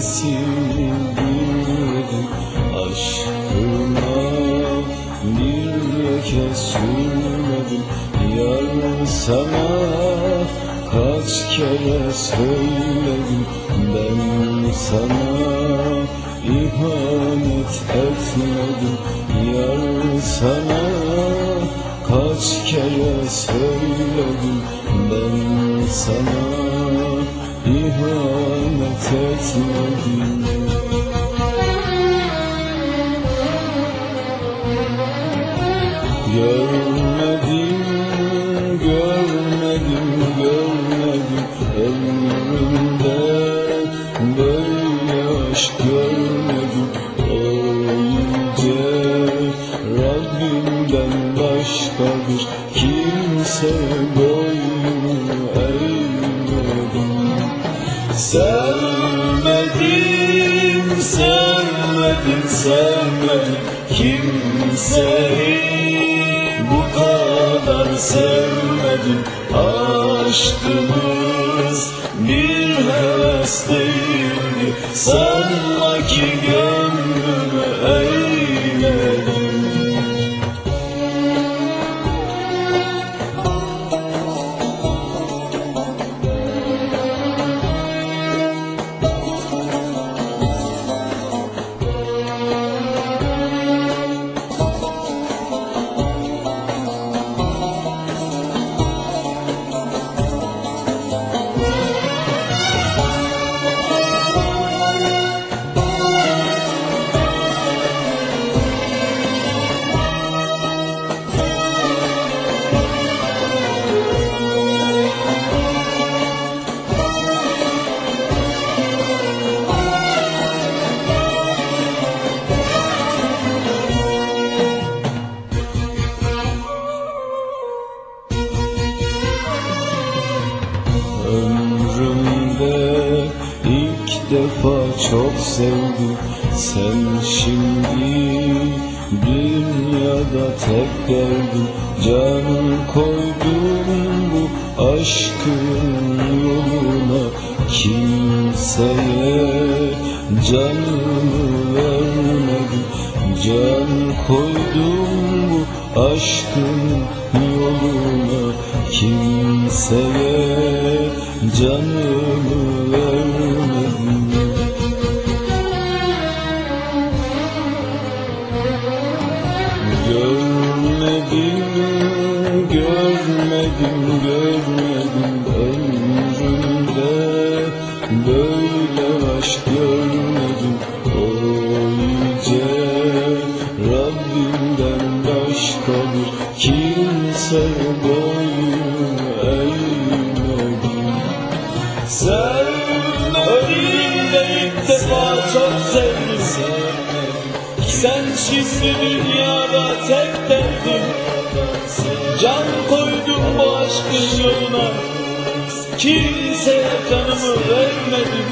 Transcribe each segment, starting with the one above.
sildirdim Aşkıma bir leke sürmedim. Yar kaç kere söyledim. Ben sana ihanet etmedim. Yar kaç kere söyledim. Ben sana ihanet etmedim Görmedim, görmedim, görmedim Ömrümde böyle aşk görmedim O yüce Rabbimden başka bir kimse boyun eğmedim Sevmedim, sevmedim, sevmedim. Kimseyi bu kadar sevmedim Aşkımız bir heves değildi Sanma ki gönlümü Ömrümde ilk defa çok sevdim. Sen şimdi dünyada tek derdim Can koydum bu aşkın yoluna. Kimseye canımı vermedim. Can koydum bu aşkın yoluna. Kimseye canımı vermedim Görmedim, görmedim, görmedim. Ömrümde Böyle aşk görmedim. O yüce Rabbimden başka bir kimse boyun çok sevdim Sen şimdi dünyada tek derdim Can koydum bu aşkın yoluna Kimseye canımı vermedim.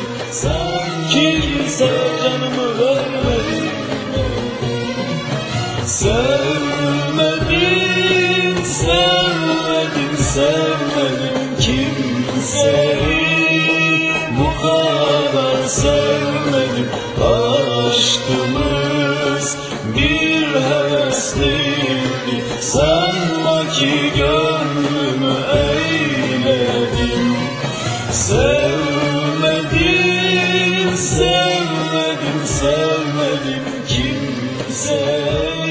Kimseye canımı vermedim Sevmedim, sevmedim, sevmedim kimseyi. Bu kadar sevmedim bir heves değildi Sanma ki gönlümü eğledim Sevmedim, sevmedim, sevmedim kimseyi